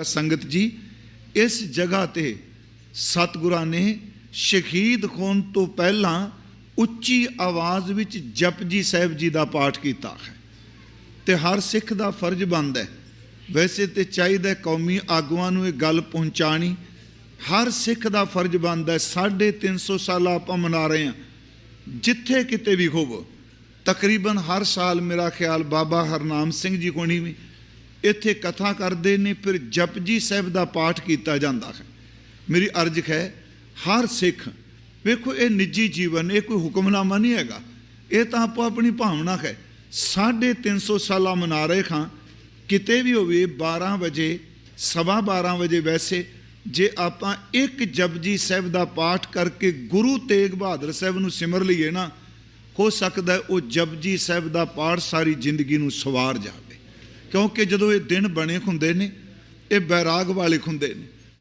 ਸੰਗਤ ਜੀ, ਇਸ ਜਗ੍ਹਾ ਤੇ ਸਤਿਗੁਰਾਂ ਨੇ ਸ਼ਹੀਦ ਹੋਣ ਤੋਂ ਪਹਿਲਾਂ ਉੱਚੀ ਆਵਾਜ਼ ਵਿੱਚ ਜਪਜੀ ਸਾਹਿਬ ਜੀ ਦਾ ਪਾਠ ਕੀਤਾ ਹੈ। ਤੇ ਹਰ ਸਿੱਖ ਦਾ ਫਰਜ਼ ਬਣਦਾ ਹੈ। ਵੈਸੇ ਤੇ ਚਾਹੀਦਾ ਕੌਮੀ ਆਗੂਆਂ ਨੂੰ ਇਹ ਗੱਲ ਪਹੁੰਚਾਣੀ ਹਰ ਸਿੱਖ ਦਾ ਫਰਜ਼ ਬਣਦਾ ਹੈ 350 ਸਾਲਾ ਆਪਾਂ ਮਨਾ ਰਹੇ ਹਾਂ। ਜਿੱਥੇ ਕਿਤੇ ਵੀ ਹੋਵੋ, ਤਕਰੀਬਨ ਹਰ ਸਾਲ ਮੇਰਾ ਖਿਆਲ ਬਾਬਾ ਹਰਨਾਮ ਸਿੰਘ ਜੀ ਕੋਣੀ ਵੀ ਇੱਥੇ ਕਥਾ ਕਰਦੇ ਨੇ, ਫਿਰ ਜਪਜੀ ਸਾਹਿਬ ਦਾ ਪਾਠ ਕੀਤਾ ਜਾਂਦਾ ਹੈ। ਮੇਰੀ ਅਰਜ਼ ਹੈ, ਹਰ ਸਿੱਖ, ਵੇਖੋ ਇਹ ਨਿੱਜੀ ਜੀਵਨ, ਇਹ ਕੋਈ ਹੁਕਮਨਾਮਾ ਨਹੀਂ ਹੈਗਾ। ਇਹ ਤਾਂ ਆਪੋ ਆਪਣੀ ਭਾਵਨਾ ਹੈ। 350 ਸਾਲਾ ਮਨਾ ਰਹੇ ਖਾਂ ਕਿਤੇ ਵੀ ਹੋਵੇ 12 ਵਜੇ, ਸਵਾ 12 ਵਜੇ ਵੈਸੇ, ਜੇ ਆਪਾਂ ਇੱਕ ਜਪਜੀ ਸਾਹਿਬ ਦਾ ਪਾਠ ਕਰਕੇ ਗੁਰੂ ਤੇਗ ਬਹਾਦਰ ਸਾਹਿਬ ਨੂੰ ਸਿਮਰ ਲਈਏ ਨਾ, ਹੋ ਸਕਦਾ ਹੈ ਉਹ ਜਪਜੀ ਸਾਹਿਬ ਦਾ ਪਾਠ ਸਾਰੀ ਜ਼ਿੰਦਗੀ ਨੂੰ ਸਵਾਰ ਜਾਵੇ। ਕਿਉਂਕਿ ਜਦੋਂ ਇਹ ਦਿਨ ਬਣੇ ਹੁੰਦੇ ਨੇ ਇਹ ਬੈਰਾਗ ਵਾਲੇ ਹੁੰਦੇ ਨੇ।